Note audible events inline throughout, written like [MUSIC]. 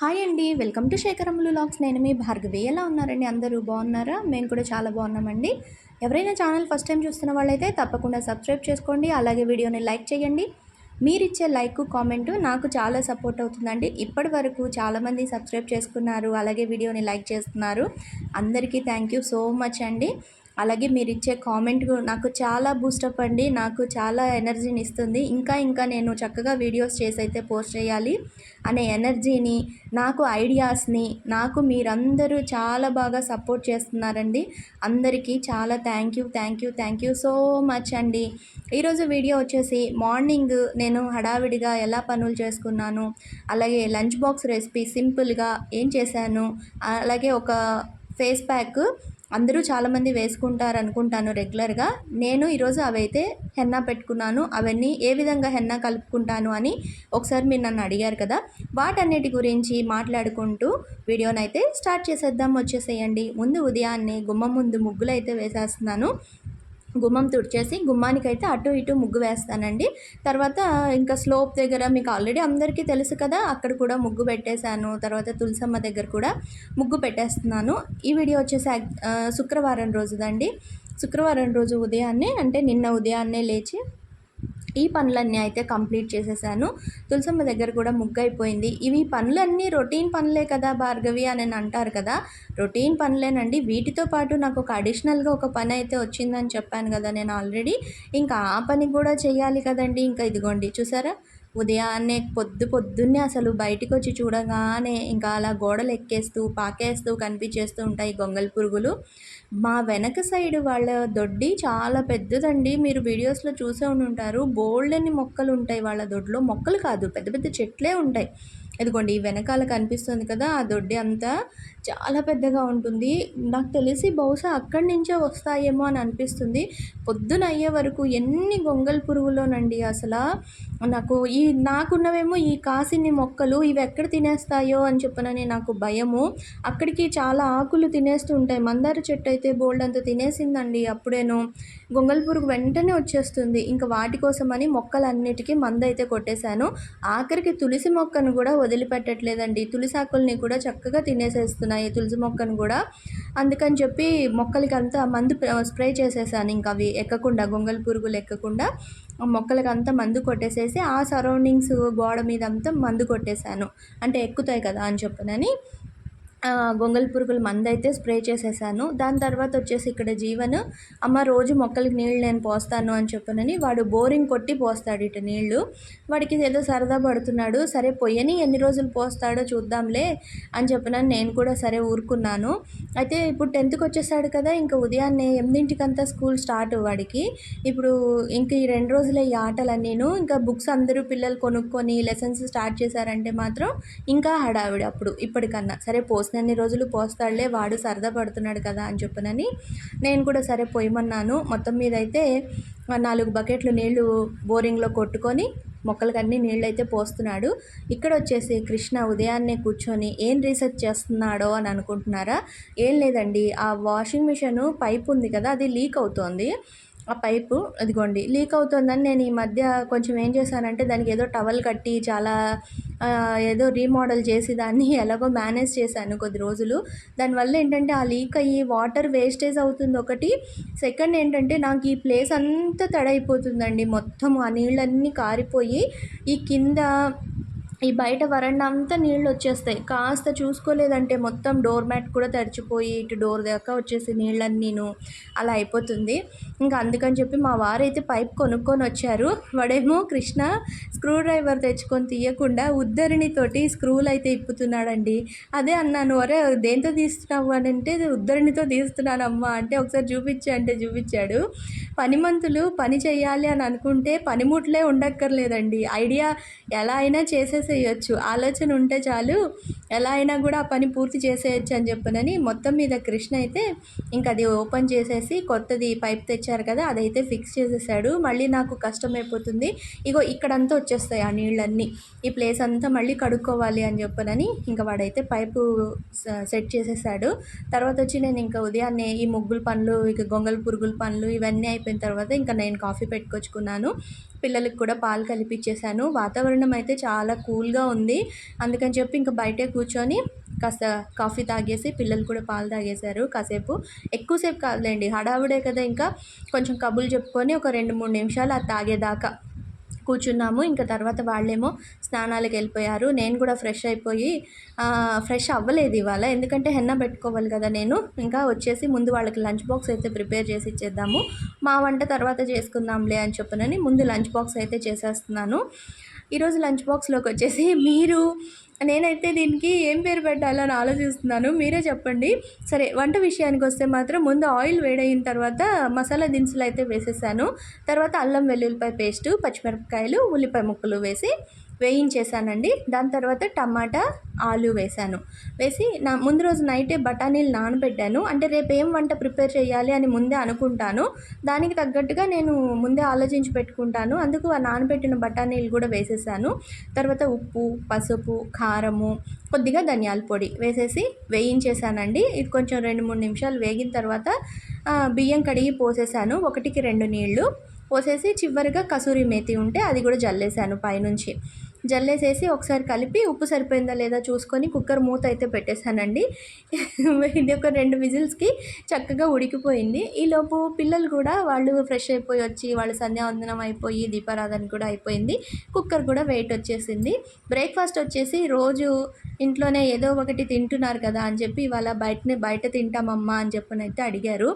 Hi అండి. Welcome to శేఖరములు lakhs నేను మీ భార్గవి. ఎలా ఉన్నారండి? అందరూ బాగున్నారా? మేము కూడా చాలా బాగున్నామండి. ఎవరైనా ఛానల్ ఫస్ట్ టైం చూస్తున్న వాళ్ళైతే తప్పకుండా సబ్స్క్రైబ్ చేసుకోండి. అలాగే వీడియోని లైక్ చేయండి. మీరిచ్చే లైక్ కామెంట్ నాకు చాలా సపోర్ట్ అవుతుందండి. ఇప్పటి వరకు చాలామంది సబ్స్క్రైబ్ చేసుకున్నారు. అలాగే వీడియోని లైక్ చేస్తున్నారు. అందరికీ థ్యాంక్ యూ సో మచ్ అండి. అలాగే మీరు ఇచ్చే కామెంట్ నాకు చాలా బూస్టప్ అండి. నాకు చాలా ఎనర్జీని ఇస్తుంది. ఇంకా ఇంకా నేను చక్కగా వీడియోస్ చేసి అయితే పోస్ట్ చేయాలి. అనే ఎనర్జీని నాకు ఐడియాస్ని నాకు మీరందరూ చాలా బాగా సపోర్ట్ చేస్తున్నారండి. అందరికీ చాలా thank you thank you thank you so much అండి. ఈరోజు వీడియో వచ్చేసి మార్నింగ్ నేను హడావిడిగా ఎలా పనులు చేసుకున్నాను అలాగే లంచ్ బాక్స్ రెసిపీ సింపుల్గా ఏం చేశాను అలాగే ఒక ఫేస్ ప్యాక్ అందరూ చాలామంది వేసుకుంటారు అనుకుంటాను రెగ్యులర్గా. నేను ఈరోజు అవైతే హెన్నా పెట్టుకున్నాను. అవన్నీ ఏ విధంగా హెన్నా కలుపుకుంటాను అని ఒకసారి మీరు నన్ను అడిగారు కదా. వాటన్నిటి గురించి మాట్లాడుకుంటూ వీడియోనైతే స్టార్ట్ చేసేద్దాం వచ్చేసేయండి. ముందు ఉదయాన్నే గుమ్మ ముందు ముగ్గులు అయితే వేసేస్తున్నాను. గుమ్మం తుడిచేసి గుమ్మానికైతే అటు ఇటు ముగ్గు వేస్తానండి. తర్వాత ఇంకా స్లోప్ దగ్గర మీకు ఆల్రెడీ అందరికీ తెలుసు కదా అక్కడ కూడా ముగ్గు పెట్టేశాను. తర్వాత తులసమ్మ దగ్గర కూడా ముగ్గు పెట్టేస్తున్నాను. ఈ వీడియో వచ్చేసి శుక్రవారం రోజుదండి. శుక్రవారం రోజు ఉదయాన్నే అంటే నిన్న ఉదయాన్నే లేచి ఈ పనులన్నీ అయితే కంప్లీట్ చేసేసాను. తులసమ్మ దగ్గర కూడా ముగ్గు అయిపోయింది ఇవి పనులన్నీ రొటీన్ పనులే కదా భార్గవి అని అంటారు కదా. రొటీన్ పనులేనండి. వీటితో పాటు నాకు ఒక అడిషనల్గా ఒక పని అయితే వచ్చిందని చెప్పాను కదా నేను ఆల్రెడీ. ఇంకా ఆ పని కూడా చేయాలి కదండి. ఇంకా ఇదిగోండి చూసారా? ఉదయాన్నే పొద్దు పొద్దున్నే అసలు బయటికి వచ్చి చూడగానే ఇంకా అలా గోడలు ఎక్కేస్తూ పాకేస్తూ కనిపించేస్తూ ఉంటాయి గొంగల్ పురుగులు. మా వెనక సైడ్ వాళ్ళ దొడ్డి చాలా పెద్దదండి. మీరు వీడియోస్లో చూసే ఉంటారు బోల్డని మొక్కలు ఉంటాయి వాళ్ళ దొడ్లో. మొక్కలు కాదు పెద్ద పెద్ద చెట్లే ఉంటాయి. ఇదిగోండి ఈ వెనకాల కనిపిస్తుంది కదా ఆ దొడ్డి అంతా చాలా పెద్దగా ఉంటుంది. నాకు తెలిసి బహుశా అక్కడి నుంచే వస్తాయేమో అని అనిపిస్తుంది. పొద్దున అయ్యే వరకు ఎన్ని గొంగల్ పురుగులోనండి అసలు. నాకు ఈ నాకున్నవేమో ఈ కాసిన్ని మొక్కలు ఇవి ఎక్కడ తినేస్తాయో అని చెప్పనని నాకు భయము. అక్కడికి చాలా ఆకులు తినేస్తూ ఉంటాయి. మందార చెట్టు అయితే బోల్డ్ అంత తినేసిందండి అప్పుడేను. గొంగల్ పురుగు వెంటనే వచ్చేస్తుంది. ఇంకా వాటి కోసమని మొక్కలన్నిటికీ మందైతే అయితే కొట్టేశాను. ఆఖరికి తులసి మొక్కను కూడా వదిలిపెట్టట్లేదండి. తులసి ఆకుల్ని కూడా చక్కగా తినేసేస్తున్నాయి తులసి మొక్కను కూడా. అందుకని చెప్పి మొక్కలకి అంతా మందు స్ప్రే చేసేసాను ఇంకా అవి ఎక్కకుండా గొంగల్ పురుగులు ఎక్కకుండా. మొక్కలకి అంతా మందు కొట్టేసేసి ఆ సరౌండింగ్స్ గోడ మీద అంతా మందు కొట్టేశాను అంటే ఎక్కుతాయి కదా అని చెప్పనని. గొంగళి పురుగుల మందు అయితే స్ప్రే చేసేసాను. దాని తర్వాత వచ్చేసి ఇక్కడ జీవన్ అమ్మ రోజు మొక్కలకి నీళ్ళు నేను పోస్తాను అని చెప్పనని వాడు బోరింగ్ కొట్టి పోస్తాడు ఇటు నీళ్ళు వాడికి ఏదో సరదా పడుతున్నాడు. సరే పొయ్యని ఎన్ని రోజులు పోస్తాడో చూద్దాంలే అని చెప్పనని నేను కూడా సరే ఊరుకున్నాను. అయితే ఇప్పుడు టెన్త్కి వచ్చేసాడు కదా ఇంకా ఉదయాన్నే ఎనిమిదింటికంతా స్కూల్ స్టార్ట్ వాడికి. ఇప్పుడు ఇంక ఈ రెండు రోజులే ఈ ఆటలన్నీను. ఇంకా బుక్స్ అందరూ పిల్లలు కొనుక్కొని లెసన్స్ స్టార్ట్ చేశారంటే మాత్రం ఇంకా హడావిడి అప్పుడు ఇప్పటికన్నా. సరే పోస్ పోసినన్ని రోజులు పోస్తాడులే వాడు సరదా పడుతున్నాడు కదా అని చెప్పనని నేను కూడా సరే పోయమన్నాను. మొత్తం మీద అయితే నాలుగు బకెట్లు నీళ్ళు బోరింగ్లో కొట్టుకొని మొక్కలకి అన్ని నీళ్ళు అయితే పోస్తున్నాడు. ఇక్కడ వచ్చేసి కృష్ణ ఉదయాన్నే కూర్చొని ఏం రీసెర్చ్ చేస్తున్నాడో అని అనుకుంటున్నారా? ఏం లేదండి ఆ వాషింగ్ మిషన్ పైప్ ఉంది కదా అది లీక్ అవుతోంది. ఆ పైపు అదిగోండి లీక్ అవుతుందని నేను ఈ మధ్య కొంచెం ఏం చేశానంటే దానికి ఏదో టవల్ కట్టి చాలా ఏదో రీమోడల్ చేసి దాన్ని [LAUGHS] ఎలాగో మేనేజ్ చేశాను కొద్ది రోజులు. దానివల్ల ఏంటంటే ఆ లీక్ అయ్యి వాటర్ వేస్టేజ్ అవుతుంది ఒకటి. సెకండ్ ఏంటంటే నాకు ఈ ప్లేస్ అంతా తడైపోతుందండి మొత్తం ఆ నీళ్ళన్నీ కారిపోయి ఈ కింద ఈ బయట వరండా అంతా నీళ్ళు వచ్చేస్తాయి కాస్త చూసుకోలేదంటే మొత్తం డోర్ మ్యాట్ కూడా తడిచిపోయి ఇటు డోర్ దాకా వచ్చేసి నీళ్ళన్నీను అలా అయిపోతుంది. ఇంకా అందుకని చెప్పి మా వారైతే పైప్ కొనుక్కొని వచ్చారు. వాడేమో కృష్ణ స్క్రూ డ్రైవర్ తెచ్చుకొని తీయకుండా ఉద్దరిణితోటి స్క్రూలు అయితే ఇప్పుతున్నాడండి. అదే అన్నాను అరే దేంతో తీస్తున్నావు? అని అంటే ఉద్దరిణితో తీస్తున్నానమ్మా. అంటే ఒకసారి చూపించా అంటే చూపించాడు. పనిమంతులు పని చేయాలి అని అనుకుంటే పనిముట్లే ఉండక్కర్లేదండి. ఐడియా ఎలా అయినా చేసేసి చేసేయచ్చు. ఆలోచన ఉంటే చాలు ఎలా అయినా కూడా ఆ పని పూర్తి చేసేయచ్చు అని చెప్పనని మొత్తం మీద కృష్ణ అయితే ఇంకా అది ఓపెన్ చేసేసి కొత్తది పైప్ తెచ్చారు కదా అదైతే ఫిక్స్ చేసేసాడు. మళ్ళీ నాకు కష్టమైపోతుంది. ఇగో ఇక్కడంతా వచ్చేస్తాయి ఆ నీళ్ళన్నీ. ఈ ప్లేస్ అంతా మళ్ళీ కడుక్కోవాలి అని చెప్పనని ఇంకా వాడైతే పైపు సెట్ చేసేసాడు. తర్వాత వచ్చి నేను ఇంకా ఉదయాన్నే ఈ ముగ్గుల పనులు ఇక గొంగల పురుగుల పనులు ఇవన్నీ అయిపోయిన తర్వాత ఇంకా నేను కాఫీ పెట్టుకొచ్చుకున్నాను. పిల్లలకి కూడా పాలు కలిపిచ్చేసాను వాతావరణం అయితే చాలా కూల్గా ఉంది. అందుకని చెప్పి ఇంకా బయటే కూర్చొని కాస్త కాఫీ తాగేసి పిల్లలు కూడా పాలు తాగేశారు కాసేపు. ఎక్కువసేపు కాదులేండి హడావుడే కదా ఇంకా. కొంచెం కబుర్లు చెప్పుకొని ఒక రెండు మూడు నిమిషాలు అది తాగేదాకా. కూర్చున్నాము. ఇంకా తర్వాత వాళ్ళేమో స్నానాలకు వెళ్ళిపోయారు. నేను కూడా ఫ్రెష్ అయిపోయి ఫ్రెష్ అవ్వలేదు ఇవాళ. ఎందుకంటే హెన్న పెట్టుకోవాలి కదా నేను. ఇంకా వచ్చేసి ముందు వాళ్ళకి లంచ్ బాక్స్ అయితే ప్రిపేర్ చేసి ఇచ్చేద్దాము. మా వంట తర్వాత చేసుకుందాంలే అని చెప్పనని ముందు లంచ్ బాక్స్ అయితే చేసేస్తున్నాను. ఈరోజు లంచ్ బాక్స్లోకి వచ్చేసి మీరు నేనైతే దీనికి ఏం పేరు పెట్టాలని ఆలోచిస్తున్నాను. మీరే చెప్పండి. సరే వంట విషయానికి వస్తే మాత్రం ముందు ఆయిల్ వేడైన తర్వాత మసాలా దినుసులు అయితే వేసేసాను. తర్వాత అల్లం వెల్లుల్లిపాయ పేస్టు పచ్చిమిరపకాయలు ఉల్లిపాయ ముక్కలు వేసి వేయించేసానండి దాని తర్వాత టమాటా ఆలు వేసాను వేసి నా ముందు రోజు నైటే బఠానీలు నానబెట్టాను. అంటే రేపు ఏం వంట ప్రిపేర్ చేయాలి అని ముందే అనుకుంటాను. దానికి తగ్గట్టుగా నేను ముందే ఆలోచించి పెట్టుకుంటాను. అందుకు ఆ నానబెట్టిన బఠానీలు కూడా వేసేసాను. తర్వాత ఉప్పు పసుపు కారము కొద్దిగా ధనియాల పొడి వేసేసి వేయించేసానండి ఇది కొంచెం రెండు మూడు నిమిషాలు వేగిన తర్వాత బియ్యం కడిగి పోసేసాను. ఒకటికి రెండు నీళ్ళు పోసేసి చివరిగా కసూరి మేతి ఉంటే అది కూడా జల్లేసాను పైనుంచి. జల్లేసేసి ఒకసారి కలిపి ఉప్పు సరిపోయిందా లేదా చూసుకొని కుక్కర్ మూత అయితే పెట్టేశానండి. ఇది ఒక రెండు విజిల్స్కి చక్కగా ఉడికిపోయింది. ఈలోపు పిల్లలు కూడా వాళ్ళు ఫ్రెష్ అయిపోయి వచ్చి వాళ్ళు సంధ్యావందనం అయిపోయి దీపారాధన కూడా అయిపోయింది. కుక్కర్ కూడా వెయిట్ వచ్చేసింది. బ్రేక్ఫాస్ట్ వచ్చేసి రోజు ఇంట్లోనే ఏదో ఒకటి తింటున్నారు కదా అని చెప్పి ఇవాళ బయటనే బయట తింటామమ్మా అని చెప్పనైతే అడిగారు.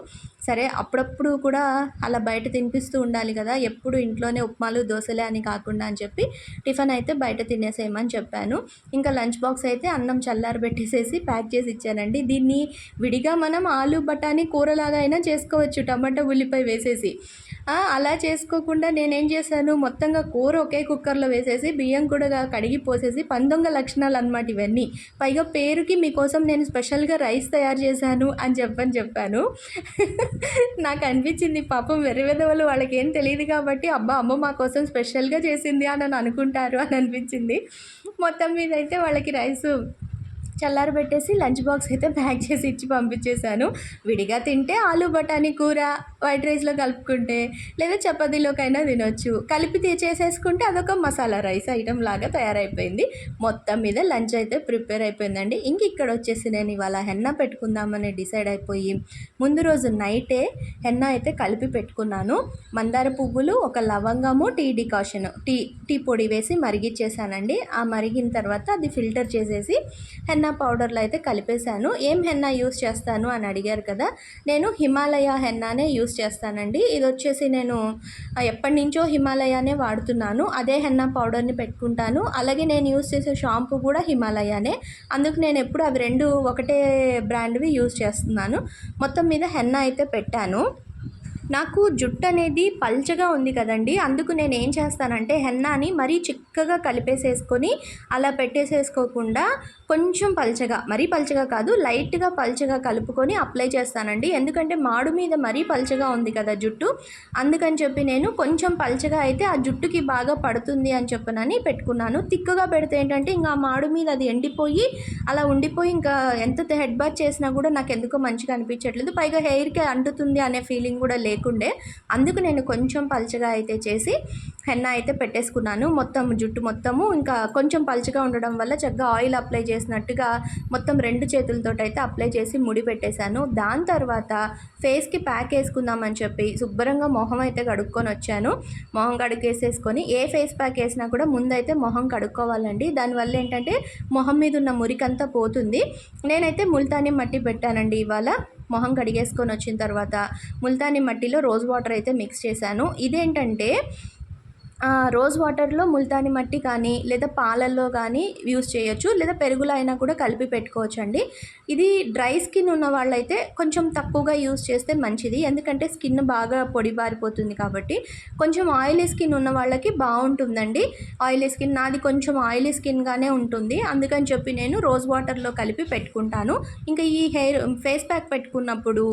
సరే అప్పుడప్పుడు కూడా అలా బయట తినిపిస్తూ ఉండాలి కదా ఎప్పుడు ఇంట్లోనే ఉప్మాలు దోశలే అని కాకుండా అని చెప్పి టిఫిన్ అయితే బయట తినేసేయమని చెప్పాను. ఇంకా లంచ్ బాక్స్ అయితే అన్నం చల్లారి పెట్టేసేసి ప్యాక్ చేసి ఇచ్చానండి. దీన్ని విడిగా మనం ఆలు బఠానీ కూరలాగా అయినా చేసుకోవచ్చు. టమాటా ఉల్లిపాయ వేసేసి. అలా చేసుకోకుండా నేనేం చేశాను? మొత్తంగా కూర ఒకే కుక్కర్లో వేసేసి బియ్యం కూడా కడిగి పోసేసి పందొంగ లక్షణాలు అనమాట ఇవన్నీ. పైగా పేరుకి మీకోసం నేను స్పెషల్గా రైస్ తయారు చేశాను అని చెప్పని చెప్పాను. నాకు అనిపించింది పాపం వెర్రి వెదవలు వాళ్ళకి ఏం తెలియదు కాబట్టి అబ్బా అమ్మ మా కోసం స్పెషల్గా చేసింది అని అనుకుంటారు అని అనిపించింది. మొత్తం మీద అయితే వాళ్ళకి రైస్ చల్లారబెట్టేసి లంచ్ బాక్స్ అయితే ప్యాక్ చేసి ఇచ్చి పంపించేశాను. విడిగా తింటే ఆలు బఠానీ కూర వైట్ రైస్లో కలుపుకుంటే లేదా చపాతీలోకైనా తినొచ్చు. కలిపి చేసేసుకుంటే అదొక మసాలా రైస్ ఐటెం లాగా తయారైపోయింది. మొత్తం మీద లంచ్ అయితే ప్రిపేర్ అయిపోయిందండి. ఇంక ఇక్కడ వచ్చేసి నేను ఇవాళ హెన్న పెట్టుకుందామని డిసైడ్ అయిపోయి ముందు రోజు నైటే హెన్న అయితే కలిపి పెట్టుకున్నాను. మందార పువ్వులు ఒక లవంగము టీ డికాషన్ టీ టీ పొడి వేసి మరిగిచ్చేసానండి ఆ మరిగిన తర్వాత అది ఫిల్టర్ చేసేసి హెన్న పౌడర్లో అయితే కలిపేశాను. ఏం హెన్నా యూస్ చేస్తాను అని అడిగారు కదా నేను హిమాలయ హెన్నానే యూస్ చేస్తానండి. ఇది వచ్చేసి నేను ఎప్పటి నుంచో హిమాలయానే వాడుతున్నాను. అదే హెన్నా పౌడర్ని పెట్టుకుంటాను. అలాగే నేను యూస్ చేసే షాంపూ కూడా హిమాలయానే. అందుకు నేను ఎప్పుడు అవి రెండు ఒకటే బ్రాండ్వి యూస్ చేస్తున్నాను. మొత్తం మీద హెన్నా అయితే పెట్టాను. నాకు జుట్టు అనేది పల్చగా ఉంది కదండి అందుకు నేను ఏం చేస్తానంటే హెన్నాని మరీ చిక్కగా కలిపేసేసుకొని అలా పెట్టేసేసుకోకుండా కొంచెం పల్చగా మరీ పల్చగా కాదు లైట్గా పల్చగా కలుపుకొని అప్లై చేస్తానండి. ఎందుకంటే మాడు మీద మరీ పల్చగా ఉంది కదా జుట్టు. అందుకని చెప్పి నేను కొంచెం పల్చగా అయితే ఆ జుట్టుకి బాగా పడుతుంది అని చెప్పనని పెట్టుకున్నాను. తిక్కుగా పెడితే ఏంటంటే ఇంకా మాడు మీద అది ఎండిపోయి అలా ఉండిపోయి ఇంకా ఎంత హెడ్ బాత్ చేసినా కూడా నాకు ఎందుకో మంచిగా అనిపించట్లేదు. పైగా హెయిర్కి అంటుతుంది అనే ఫీలింగ్ కూడా లేకుండే. అందుకు నేను కొంచెం పల్చగా అయితే చేసి హెన్న అయితే పెట్టేసుకున్నాను. మొత్తం జుట్టు మొత్తము ఇంకా కొంచెం పల్చగా ఉండడం వల్ల చక్కగా ఆయిల్ అప్లై చేసినట్టుగా మొత్తం రెండు చేతులతో అయితే అప్లై చేసి ముడి పెట్టేశాను. దాని తర్వాత ఫేస్కి ప్యాక్ వేసుకుందామని చెప్పి శుభ్రంగా మొహం అయితే కడుక్కొని వచ్చాను. మొహం కడుక్కేసేసుకొని ఏ ఫేస్ ప్యాక్ వేసినా కూడా ముందైతే మొహం కడుక్కోవాలండి. దానివల్ల ఏంటంటే మొహం మీద ఉన్న మురికంతా పోతుంది. నేనైతే ముల్తానీ మట్టి పెట్టానండి ఇవాళ. మొహం కడిగేసుకొని వచ్చిన తర్వాత ముల్తానీ మట్టిలో రోజ్ వాటర్ అయితే మిక్స్ చేశాను. ఇదేంటంటే రోజ్ వాటర్లో ముల్తాని మట్టి కానీ లేదా పాలల్లో కానీ యూస్ చేయొచ్చు లేదా పెరుగులో అయినా కూడా కలిపి పెట్టుకోవచ్చు అండి ఇది డ్రై స్కిన్ ఉన్న వాళ్ళైతే కొంచెం తక్కువగా యూస్ చేస్తే మంచిది. ఎందుకంటే స్కిన్ బాగా పొడి బారిపోతుంది కాబట్టి కొంచెం ఆయిలీ స్కిన్ ఉన్న వాళ్ళకి బాగుంటుందండి. ఆయిలీ స్కిన్ నాది కొంచెం ఆయిలీ స్కిన్గానే ఉంటుంది. అందుకని చెప్పి నేను రోజ్ వాటర్లో కలిపి పెట్టుకుంటాను. ఇంకా ఈ హెయిర్ ఫేస్ ప్యాక్ పెట్టుకున్నప్పుడు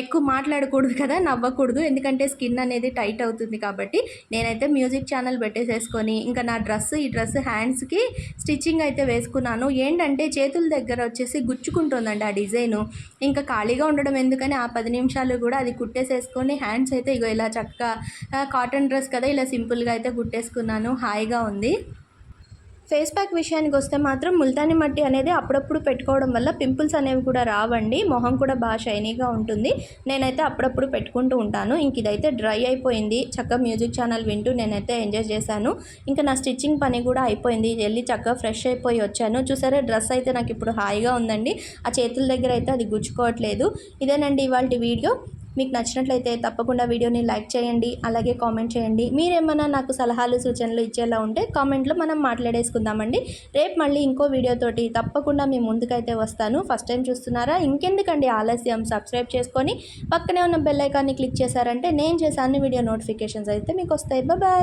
ఎక్కువ మాట్లాడకూడదు కదా నవ్వకూడదు. ఎందుకంటే స్కిన్ అనేది టైట్ అవుతుంది కాబట్టి నేనైతే మ్యూజిక్ ఛానల్ పెట్టేసేసుకొని ఇంకా నా డ్రెస్ ఈ డ్రెస్ హ్యాండ్స్కి స్టిచ్చింగ్ అయితే వేసుకున్నాను. ఏంటంటే చేతుల దగ్గర వచ్చేసి గుచ్చుకుంటుందండి ఆ డిజైను. ఇంకా ఖాళీగా ఉండడం ఎందుకని ఆ పది నిమిషాలు కూడా అది కుట్టేసేసుకొని హ్యాండ్స్ అయితే ఇగో ఇలా చక్కగా కాటన్ డ్రెస్ కదా ఇలా సింపుల్గా అయితే కుట్టేసుకున్నాను. హాయిగా ఉంది. ఫేస్ ప్యాక్ విషయానికి వస్తే మాత్రం ముల్తాని మట్టి అనేది అప్పుడప్పుడు పెట్టుకోవడం వల్ల పింపుల్స్ అనేవి కూడా రావండి. మొహం కూడా బాగా షైనీగా ఉంటుంది. నేనైతే అప్పుడప్పుడు పెట్టుకుంటూ ఉంటాను. ఇంక ఇదైతే డ్రై అయిపోయింది. చక్కగా మ్యూజిక్ ఛానల్ వింటూ నేనైతే ఎంజాయ్ చేశాను. ఇంకా నా స్టిచ్చింగ్ పని కూడా అయిపోయింది. వెళ్ళి చక్కగా ఫ్రెష్ అయిపోయి వచ్చాను. చూసారా డ్రెస్ అయితే నాకు ఇప్పుడు హాయిగా ఉందండి. ఆ చేతుల దగ్గర అయితే అది గుచ్చుకోవట్లేదు. ఇదేనండి ఇవాళ వీడియో. మీకు నచ్చినట్లయితే తప్పకుండా వీడియోని లైక్ చేయండి అలాగే కామెంట్ చేయండి. మీరేమన్నా నాకు సలహాలు సూచనలు ఇచ్చేలా ఉంటే కామెంట్లో మనం మాట్లాడేసుకుందామండి. రేపు మళ్ళీ ఇంకో వీడియోతోటి తప్పకుండా మీ ముందుకైతే వస్తాను. ఫస్ట్ టైం చూస్తున్నారా? ఇంకెందుకండి ఆలస్యం. సబ్స్క్రైబ్ చేసుకొని పక్కనే ఉన్న బెల్ ఐకాన్ని క్లిక్ చేశారంటే నేను చేసే అన్ని వీడియో నోటిఫికేషన్స్ అయితే మీకు వస్తాయి. బాయ్.